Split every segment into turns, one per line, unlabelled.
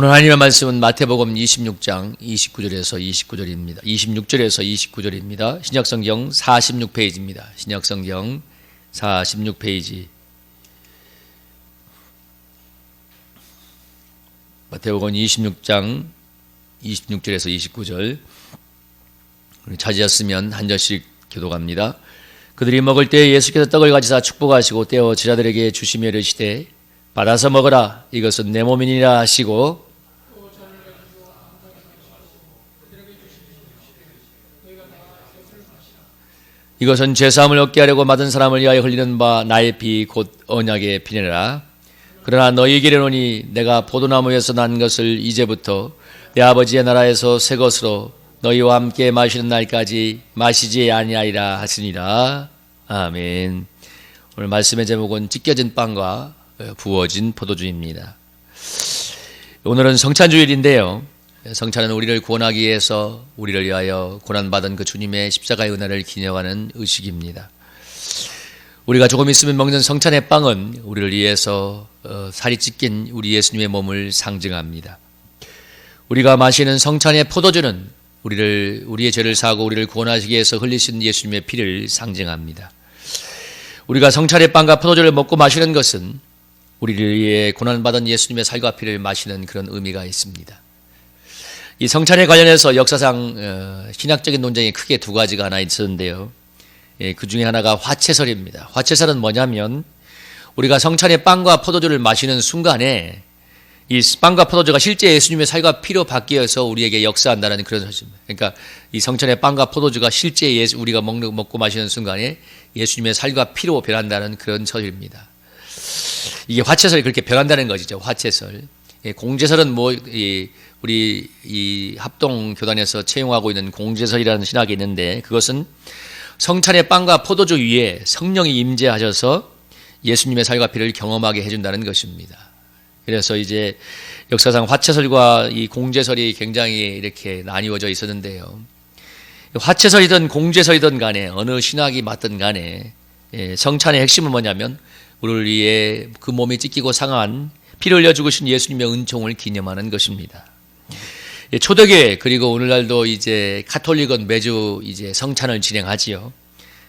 오늘 하나님의 말씀은 마태복음 26장 29절에서 29절입니다. 26절에서 29절입니다. 신약성경 46페이지입니다. 신약성경 46페이지. 마태복음 26장 26절에서 29절. 찾으셨으면 한 절씩 교도갑니다. 그들이 먹을 때 예수께서 떡을 가지사 축복하시고 떼어 제자들에게 주시며 이르시되 받아서 먹어라 이것은 내 몸이니라 하시고 이것은 죄사함을 얻게 하려고 받은 사람을 위하여 흘리는 바 나의 피 곧 언약의 피니라 그러나 너희에게 이르노니 내가 포도나무에서 난 것을 이제부터 내 아버지의 나라에서 새 것으로 너희와 함께 마시는 날까지 마시지 아니하리라 하시니라 아멘 오늘 말씀의 제목은 찢겨진 빵과 부어진 포도주입니다. 오늘은 성찬주일인데요. 성찬은 우리를 구원하기 위해서 우리를 위하여 고난받은 그 주님의 십자가의 은혜를 기념하는 의식입니다. 우리가 조금 있으면 먹는 성찬의 빵은 우리를 위해서 어, 살이 찢긴 우리 예수님의 몸을 상징합니다. 우리가 마시는 성찬의 포도주는 우리를 우리의 죄를 사고 우리를 구원하시기 위해서 흘리신 예수님의 피를 상징합니다. 우리가 성찬의 빵과 포도주를 먹고 마시는 것은 우리를 위해 고난받은 예수님의 살과 피를 마시는 그런 의미가 있습니다. 이 성찬에 관련해서 역사상 어, 신학적인 논쟁이 크게 두 가지가 하나 있었는데요. 예, 그 중에 하나가 화채설입니다. 화채설은 뭐냐면 우리가 성찬의 빵과 포도주를 마시는 순간에 이 빵과 포도주가 실제 예수님의 살과 피로 바뀌어서 우리에게 역사한다는 그런 사실입니다. 그러니까 이 성찬의 빵과 포도주가 실제 예수, 우리가 먹는, 먹고 마시는 순간에 예수님의 살과 피로 변한다는 그런 설입니다. 이게 화채설이 그렇게 변한다는 것이죠. 화채설. 예, 공제설은 뭐 이, 우리 이 합동 교단에서 채용하고 있는 공제설이라는 신학이 있는데 그것은 성찬의 빵과 포도주 위에 성령이 임재하셔서 예수님의 살과 피를 경험하게 해준다는 것입니다. 그래서 이제 역사상 화채설과 이 공제설이 굉장히 이렇게 나뉘어져 있었는데요. 화채설이든 공제설이든 간에 어느 신학이 맞든 간에 예, 성찬의 핵심은 뭐냐면 우리를 위해 그 몸이 찢기고 상한 피를 흘려 죽으신 예수님의 은총을 기념하는 것입니다. 예, 초대교회 그리고 오늘날도 이제 카톨릭은 매주 이제 성찬을 진행하지요.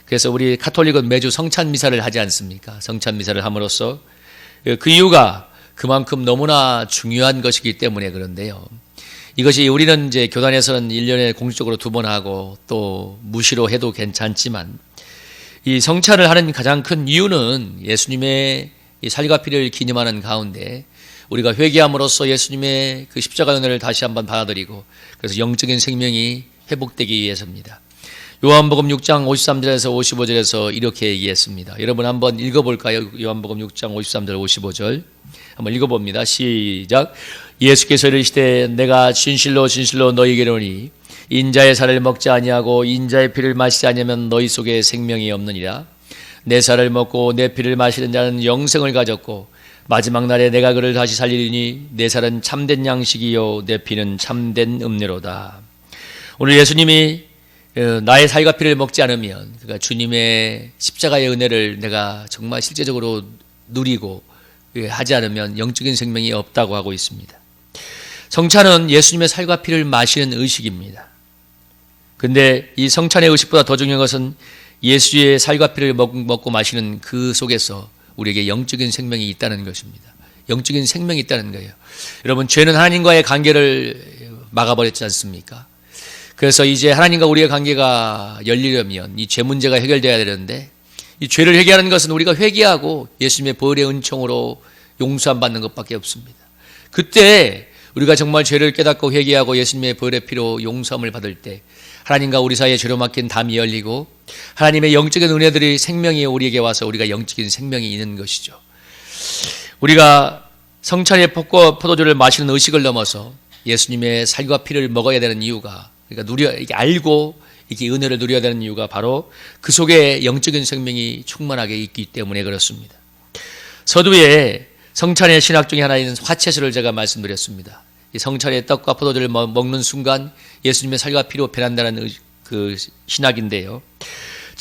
그래서 우리 카톨릭은 매주 성찬 미사를 하지 않습니까? 성찬 미사를 함으로써 그 이유가 그만큼 너무나 중요한 것이기 때문에 그런데요. 이것이 우리는 이제 교단에서는 1년에 공식적으로 두 번 하고 또 무시로 해도 괜찮지만 이 성찬을 하는 가장 큰 이유는 예수님의 이 살과 피를 기념하는 가운데 우리가 회개함으로써 예수님의 그 십자가 은혜를 다시 한번 받아들이고 그래서 영적인 생명이 회복되기 위해서입니다. 요한복음 6장 53절에서 55절에서 이렇게 얘기했습니다. 여러분 한번 읽어볼까요? 요한복음 6장 53절 55절 한번 읽어봅니다. 시작. 예수께서 이르시되 내가 진실로 진실로 너희에게 이르니 인자의 살을 먹지 아니하고 인자의 피를 마시지 아니하면 너희 속에 생명이 없느니라. 내 살을 먹고 내 피를 마시는 자는 영생을 가졌고 마지막 날에 내가 그를 다시 살리리니 내 살은 참된 양식이요 내 피는 참된 음료로다. 오늘 예수님이 어, 나의 살과 피를 먹지 않으면 그러니까 주님의 십자가의 은혜를 내가 정말 실제적으로 누리고 예, 하지 않으면 영적인 생명이 없다고 하고 있습니다. 성찬은 예수님의 살과 피를 마시는 의식입니다. 근데 이 성찬의 의식보다 더 중요한 것은 예수의 살과 피를 먹고 마시는 그 속에서 우리에게 영적인 생명이 있다는 것입니다. 영적인 생명이 있다는 거예요. 여러분, 죄는 하나님과의 관계를 막아버렸지 않습니까? 그래서 이제 하나님과 우리의 관계가 열리려면 이 죄 문제가 해결돼야 되는데 이 죄를 해결하는 것은 우리가 회개하고 예수님의 벌의 은총으로 용서함 받는 것밖에 없습니다. 그때 우리가 정말 죄를 깨닫고 회개하고 예수님의 벌의 피로 용서함을 받을 때 하나님과 우리 사이에 죄로 막힌 담이 열리고 하나님의 영적인 은혜들이 생명이 우리에게 와서 우리가 영적인 생명이 있는 것이죠. 우리가 성찬의 포도주를 마시는 의식을 넘어서 예수님의 살과 피를 먹어야 되는 이유가 그러니까 누려 이게 알고 이게 은혜를 누려야 되는 이유가 바로 그 속에 영적인 생명이 충만하게 있기 때문에 그렇습니다. 서두에 성찬의 신학 중에 하나인 화채술을 제가 말씀드렸습니다. 이 성찬의 떡과 포도주를 먹는 순간 예수님의 살과 피로 변한다는 그 신학인데요.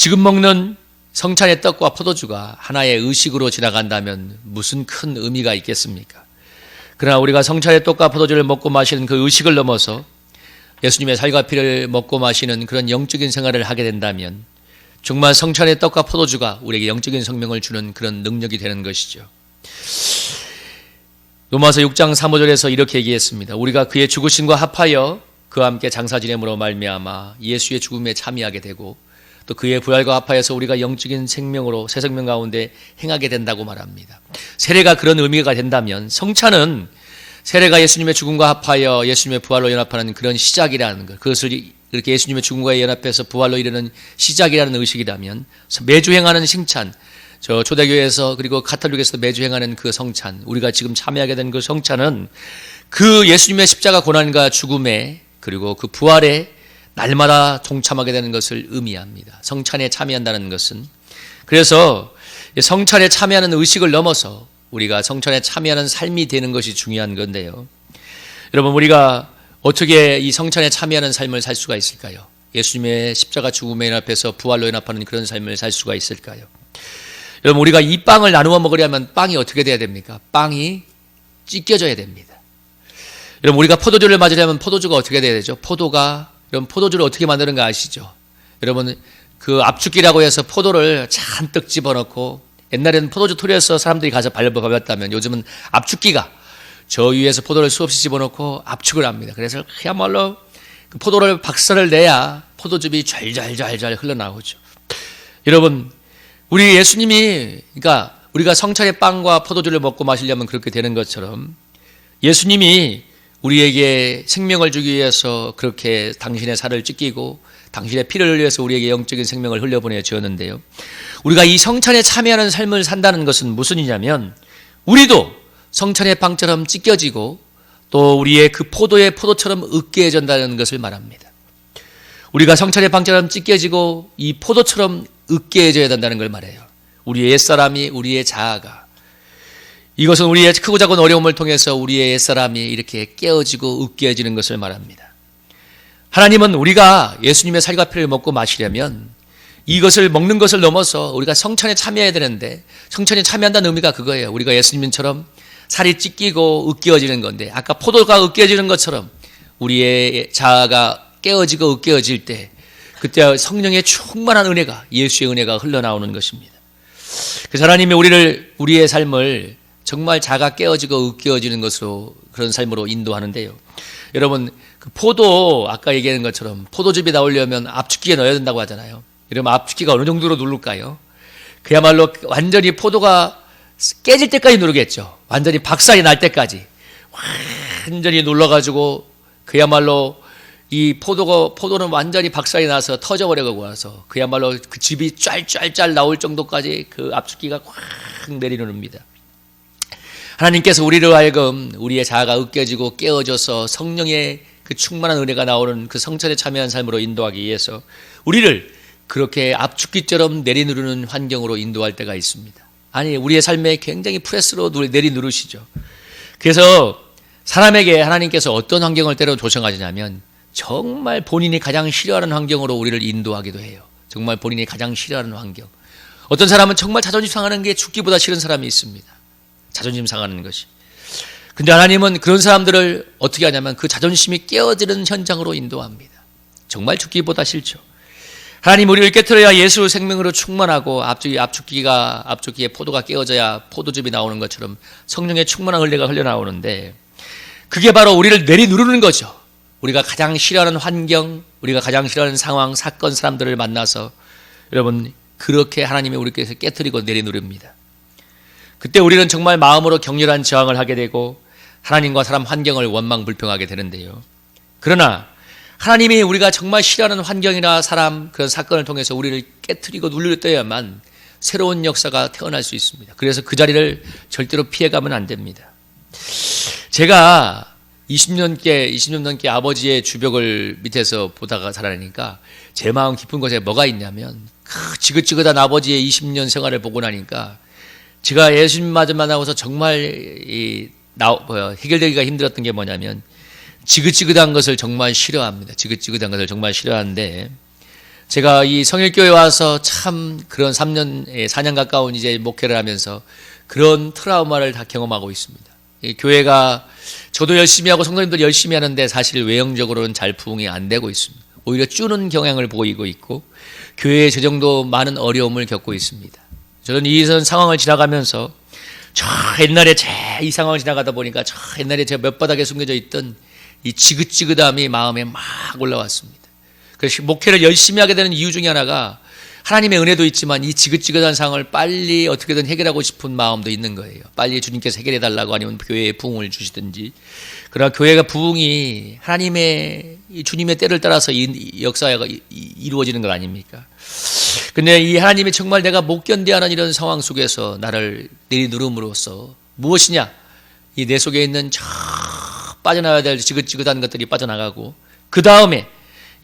지금 먹는 성찬의 떡과 포도주가 하나의 의식으로 지나간다면 무슨 큰 의미가 있겠습니까? 그러나 우리가 성찬의 떡과 포도주를 먹고 마시는 그 의식을 넘어서 예수님의 살과 피를 먹고 마시는 그런 영적인 생활을 하게 된다면 정말 성찬의 떡과 포도주가 우리에게 영적인 생명을 주는 그런 능력이 되는 것이죠. 로마서 6장 3절에서 이렇게 얘기했습니다. 우리가 그의 죽으심과 합하여 그와 함께 장사 지냄으로 말미암아 예수의 죽음에 참여하게 되고 또 그의 부활과 합하여서 우리가 영적인 생명으로 새 생명 가운데 행하게 된다고 말합니다. 세례가 그런 의미가 된다면 성찬은 세례가 예수님의 죽음과 합하여 예수님의 부활로 연합하는 그런 시작이라는 것. 그것을 이렇게 예수님의 죽음과 연합해서 부활로 이르는 시작이라는 의식이라면 매주 행하는 칭찬, 저 초대교회에서 그리고 카톨릭에서 매주 행하는 그 성찬, 우리가 지금 참여하게 된 그 성찬은 그 예수님의 십자가 고난과 죽음에 그리고 그 부활에 날마다 동참하게 되는 것을 의미합니다. 성찬에 참여한다는 것은 그래서 성찬에 참여하는 의식을 넘어서 우리가 성찬에 참여하는 삶이 되는 것이 중요한 건데요. 여러분 우리가 어떻게 이 성찬에 참여하는 삶을 살 수가 있을까요? 예수님의 십자가 죽음에 연합해서 부활로 연합하는 그런 삶을 살 수가 있을까요? 여러분 우리가 이 빵을 나누어 먹으려면 빵이 어떻게 돼야 됩니까? 빵이 찢겨져야 됩니다. 여러분 우리가 포도주를 맞으려면 포도주가 어떻게 돼야 되죠? 포도가 여러분 포도주를 어떻게 만드는가 아시죠? 여러분 그 압축기라고 해서 포도를 잔뜩 집어넣고 옛날에는 포도주 토리에서 사람들이 가서 밟아봤다면 요즘은 압축기가 저 위에서 포도를 수없이 집어넣고 압축을 합니다. 그래서 그야말로 그 포도를 박살을 내야 포도즙이 잘잘잘잘 흘러나오죠. 여러분 우리 예수님이 그러니까 우리가 성찬의 빵과 포도주를 먹고 마시려면 그렇게 되는 것처럼 예수님이 우리에게 생명을 주기 위해서 그렇게 당신의 살을 찢기고 당신의 피를 흘려서 우리에게 영적인 생명을 흘려보내 주었는데요. 우리가 이 성찬에 참여하는 삶을 산다는 것은 무슨 이냐면 우리도 성찬의 빵처럼 찢겨지고 또 우리의 그 포도의 포도처럼 으깨해진다는 것을 말합니다. 우리가 성찬의 빵처럼 찢겨지고 이 포도처럼 으깨해져야 된다는 걸 말해요. 우리의 옛사람이 우리의 자아가 이것은 우리의 크고 작은 어려움을 통해서 우리의 옛사람이 이렇게 깨어지고 으깨어지는 것을 말합니다. 하나님은 우리가 예수님의 살과 피를 먹고 마시려면 이것을 먹는 것을 넘어서 우리가 성찬에 참여해야 되는데 성찬에 참여한다는 의미가 그거예요. 우리가 예수님처럼 살이 찢기고 으깨어지는 건데 아까 포도가 으깨어지는 것처럼 우리의 자아가 깨어지고 으깨어질 때 그때 성령의 충만한 은혜가 예수의 은혜가 흘러나오는 것입니다. 그래서 하나님이 우리를 우리의 삶을 정말 자가 깨어지고 으깨어지는 것으로 그런 삶으로 인도하는데요. 여러분 그 포도 아까 얘기한 것처럼 포도즙이 나오려면 압축기에 넣어야 된다고 하잖아요. 이러면 압축기가 어느 정도로 누를까요? 그야말로 완전히 포도가 깨질 때까지 누르겠죠. 완전히 박살이 날 때까지 완전히 눌러가지고 그야말로 이 포도가 포도는 완전히 박살이 나서 터져버려가고 와서 그야말로 그 즙이 짤짤짤 나올 정도까지 그 압축기가 꽉 내리누릅니다. 하나님께서 우리를 하여금 우리의 자아가 으깨지고 깨어져서 성령의 그 충만한 은혜가 나오는 그 성찬에 참여한 삶으로 인도하기 위해서 우리를 그렇게 압축기처럼 내리누르는 환경으로 인도할 때가 있습니다. 아니, 우리의 삶에 굉장히 프레스로 내리누르시죠. 그래서 사람에게 하나님께서 어떤 환경을 때로 조성하시냐면 정말 본인이 가장 싫어하는 환경으로 우리를 인도하기도 해요. 정말 본인이 가장 싫어하는 환경. 어떤 사람은 정말 자존심 상하는 게 죽기보다 싫은 사람이 있습니다. 자존심 상하는 것이. 근데 하나님은 그런 사람들을 어떻게 하냐면 그 자존심이 깨어지는 현장으로 인도합니다. 정말 죽기보다 싫죠. 하나님 우리를 깨뜨려야 예수 생명으로 충만하고 앞쪽이 압축기가 압축기에 포도가 깨어져야 포도즙이 나오는 것처럼 성령의 충만한 흘레가 흘러나오는데 그게 바로 우리를 내리누르는 거죠. 우리가 가장 싫어하는 환경, 우리가 가장 싫어하는 상황, 사건, 사람들을 만나서 여러분 그렇게 하나님이 우리께서 깨뜨리고 내리누릅니다. 그때 우리는 정말 마음으로 격렬한 저항을 하게 되고 하나님과 사람 환경을 원망 불평하게 되는데요. 그러나 하나님이 우리가 정말 싫어하는 환경이나 사람 그런 사건을 통해서 우리를 깨뜨리고 눌릴 새로운 역사가 태어날 수 있습니다. 그래서 그 자리를 절대로 피해가면 안 됩니다. 제가 20년께 20년 넘게 아버지의 주벽을 밑에서 보다가 자라니까 제 마음 깊은 곳에 뭐가 있냐면 그 지긋지긋한 아버지의 20년 생활을 보고 나니까 제가 예수님 맞은 만나고서 정말 이, 나, 뭐, 해결되기가 힘들었던 게 뭐냐면 지긋지긋한 것을 정말 싫어합니다. 지긋지긋한 것을 정말 싫어하는데 제가 이 성일교회 와서 참 그런 3년, 4년 가까운 이제 목회를 하면서 그런 트라우마를 다 경험하고 있습니다. 이 교회가 저도 열심히 하고 성도님들 열심히 하는데 사실 외형적으로는 잘 부흥이 안 되고 있습니다. 오히려 줄는 경향을 보이고 있고 교회에 저 정도 많은 어려움을 겪고 있습니다. 저는 이선 상황을 지나가면서 저 옛날에 제 이 상황을 지나가다 보니까 저 옛날에 제가 몇 바닥에 숨겨져 있던 이 지긋지긋함이 마음에 막 올라왔습니다. 그래서 목회를 열심히 하게 되는 이유 중에 하나가 하나님의 은혜도 있지만 이 지긋지긋한 상황을 빨리 어떻게든 해결하고 싶은 마음도 있는 거예요. 빨리 주님께서 해결해 달라고 아니면 교회에 부흥을 주시든지. 그러나 교회가 부흥이 하나님의 이 주님의 때를 따라서 이 역사가 이- 이- 이루어지는 것 아닙니까? 근데 이 하나님이 정말 내가 못 견디하는 이런 상황 속에서 나를 내리누름으로써 무엇이냐? 이 내 속에 있는 저 빠져나가야 될 지긋지긋한 것들이 빠져나가고 그 다음에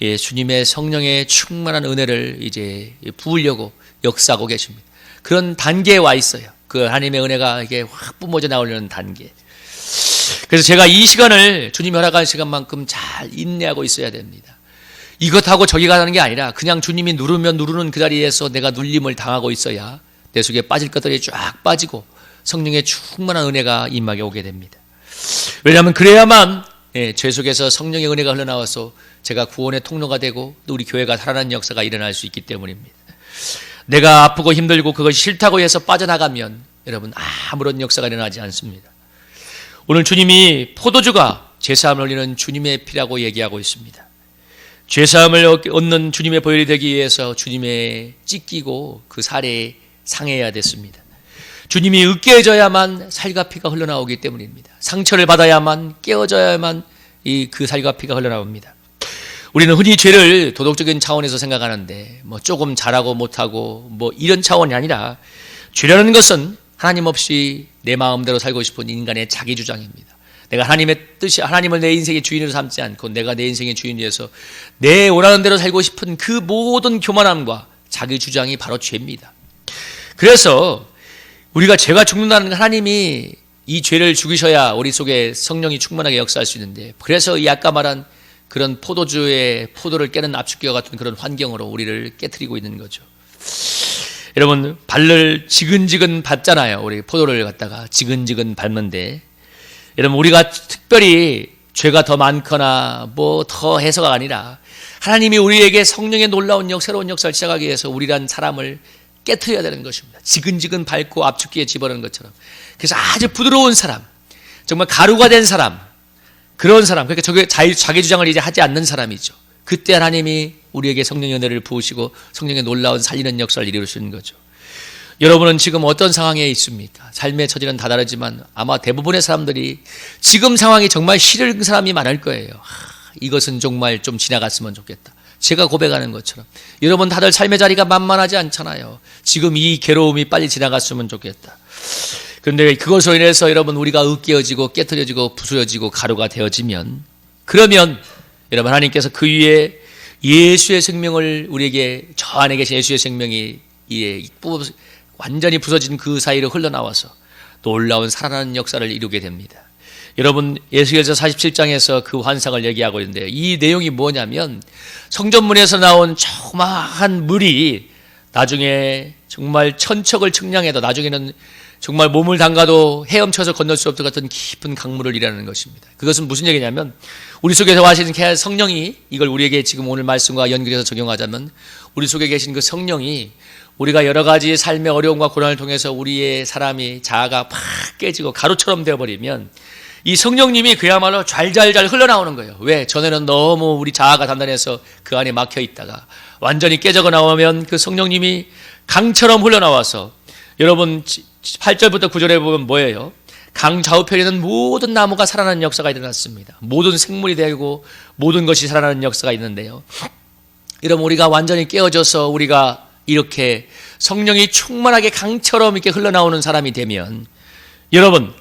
예, 주님의 성령의 충만한 은혜를 이제 부으려고 역사하고 계십니다. 그런 단계에 와 있어요. 그 하나님의 은혜가 이게 확 뿜어져 나오려는 단계. 그래서 제가 이 시간을 주님 허락한 시간만큼 잘 인내하고 있어야 됩니다. 이것하고 저기 가는 게 아니라 그냥 주님이 누르면 누르는 그 자리에서 내가 눌림을 당하고 있어야 내 속에 빠질 것들이 쫙 빠지고 성령의 충만한 은혜가 임하게 오게 됩니다. 왜냐하면 그래야만 예, 죄 속에서 성령의 은혜가 흘러나와서 제가 구원의 통로가 되고 또 우리 교회가 살아나는 역사가 일어날 수 있기 때문입니다. 내가 아프고 힘들고 그것이 싫다고 해서 빠져나가면 여러분 아무런 역사가 일어나지 않습니다. 오늘 주님이 포도주가 제사함을 흘리는 주님의 피라고 얘기하고 있습니다. 죄사함을 얻는 주님의 보혈이 되기 위해서 주님의 찢기고 그 살에 상해야 됐습니다. 주님이 으깨져야만 살과 피가 흘러나오기 때문입니다. 상처를 받아야만 깨어져야만 이 그 살과 피가 흘러나옵니다. 우리는 흔히 죄를 도덕적인 차원에서 생각하는데 뭐 조금 잘하고 못하고 뭐 이런 차원이 아니라 죄라는 것은 하나님 없이 내 마음대로 살고 싶은 인간의 자기 주장입니다. 내가 하나님의 뜻이 하나님을 내 인생의 주인으로 삼지 않고 내가 내 인생의 주인이 돼서 내 원하는 대로 살고 싶은 그 모든 교만함과 자기 주장이 바로 죄입니다. 그래서 우리가 죄가 죽는다는 건 하나님이 이 죄를 죽이셔야 우리 속에 성령이 충만하게 역사할 수 있는데 그래서 이 아까 말한 그런 포도주의 포도를 깨는 압축기와 같은 그런 환경으로 우리를 깨뜨리고 있는 거죠. 여러분 발을 지근지근 밟잖아요. 우리 포도를 갖다가 지근지근 밟는데 여러분 우리가 특별히 죄가 더 많거나 뭐 더 해서가 아니라 하나님이 우리에게 성령의 놀라운 역 새로운 역사를 시작하기 위해서 우리란 사람을 깨뜨려야 되는 것입니다. 지근지근 밟고 압축기에 집어넣는 것처럼. 그래서 아주 부드러운 사람, 정말 가루가 된 사람, 그런 사람, 그러니까 저게 자기, 자기 주장을 이제 하지 않는 사람이죠. 그때 하나님이 우리에게 성령의 은혜를 부으시고 성령의 놀라운 살리는 역사를 이루시는 거죠. 여러분은 지금 어떤 상황에 있습니까? 삶의 처지는 다 다르지만 아마 대부분의 사람들이 지금 상황이 정말 싫은 사람이 많을 거예요. 하, 이것은 정말 좀 지나갔으면 좋겠다. 제가 고백하는 것처럼 여러분 다들 삶의 자리가 만만하지 않잖아요. 지금 이 괴로움이 빨리 지나갔으면 좋겠다. 그런데 그것으로 인해서 여러분 우리가 으깨어지고 깨뜨려지고 부수어지고 가루가 되어지면 그러면 여러분 하나님께서 그 위에 예수의 생명을 우리에게 저 안에 계신 예수의 생명이 예, 부- 완전히 부서진 그 사이로 흘러나와서 놀라운 살아나는 역사를 이루게 됩니다. 여러분 예수께서 47장에서 그 환상을 얘기하고 있는데 이 내용이 뭐냐면 성전문에서 나온 조그마한 물이 나중에 정말 천척을 측량해도 나중에는 정말 몸을 담가도 헤엄쳐서 건널 수 없을 것 같은 깊은 강물을 일하는 것입니다. 그것은 무슨 얘기냐면 우리 속에서 하시는 성령이 이걸 우리에게 지금 오늘 말씀과 연결해서 적용하자면 우리 속에 계신 그 성령이 우리가 여러 가지 삶의 어려움과 고난을 통해서 우리의 사람이 자아가 팍 깨지고 가루처럼 되어버리면 이 성령님이 그야말로 잘잘잘 흘러나오는 거예요. 왜? 전에는 너무 우리 자아가 단단해서 그 안에 막혀 있다가 완전히 깨져가 나오면 그 성령님이 강처럼 흘러나와서 여러분 8절부터 9절에 보면 뭐예요? 강 좌우편에는 모든 나무가 살아나는 역사가 일어났습니다. 모든 생물이 되고 모든 것이 살아나는 역사가 있는데요. 여러분 우리가 완전히 깨어져서 우리가 이렇게 성령이 충만하게 강처럼 이렇게 흘러나오는 사람이 되면 여러분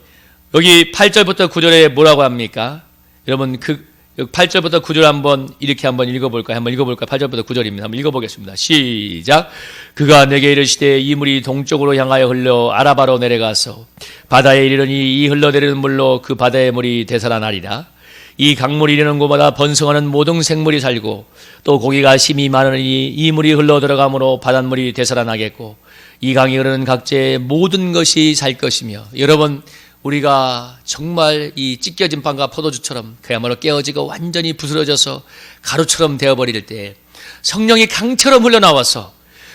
여기 8절부터 9절에 뭐라고 합니까? 여러분 그 8절부터 9절 한번 이렇게 한번 읽어볼까요? 한번 읽어볼까요? 8절부터 9절입니다. 한번 읽어보겠습니다. 시작. 그가 내게 이르시되 이 물이 동쪽으로 향하여 흘러 아라바로 내려가서 바다에 이르니 이 흘러내리는 물로 그 바다의 물이 되살아나리라. 이 강물이 이르는 곳마다 번성하는 모든 생물이 살고 또 고기가 심이 많으니 이 물이 흘러 들어가므로 바닷물이 되살아나겠고 이 강이 흐르는 각지의 모든 것이 살 것이며 여러분 우리가 정말 이 찢겨진 빵과 포도주처럼 그야말로 깨어지고 완전히 부스러져서 가루처럼 되어버릴 때 성령이 강처럼 흘러나와서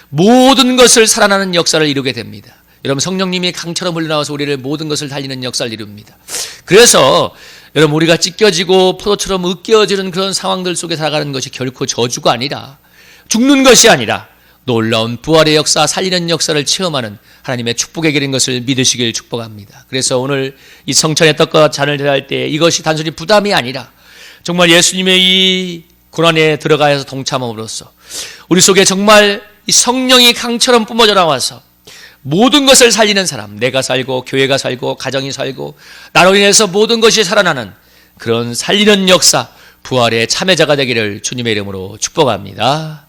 모든 것을 살아나는 역사를 이루게 됩니다. 여러분 성령님이 강처럼 흘러나와서 우리를 모든 것을 달리는 역사를 이룹니다. 그래서 여러분 우리가 찢겨지고 포도처럼 으깨어지는 그런 상황들 속에 살아가는 것이 결코 저주가 아니라 죽는 것이 아니라 놀라운 부활의 역사, 살리는 역사를 체험하는 하나님의 축복의 길인 것을 믿으시길 축복합니다. 그래서 오늘 이 성찬의 떡과 잔을 대할 때 이것이 단순히 부담이 아니라 정말 예수님의 이 고난에 들어가서 동참함으로써 우리 속에 정말 이 성령이 강처럼 뿜어져 나와서 모든 것을 살리는 사람, 내가 살고 교회가 살고 가정이 살고 나로 인해서 모든 것이 살아나는 그런 살리는 역사, 부활의 참여자가 되기를 주님의 이름으로 축복합니다.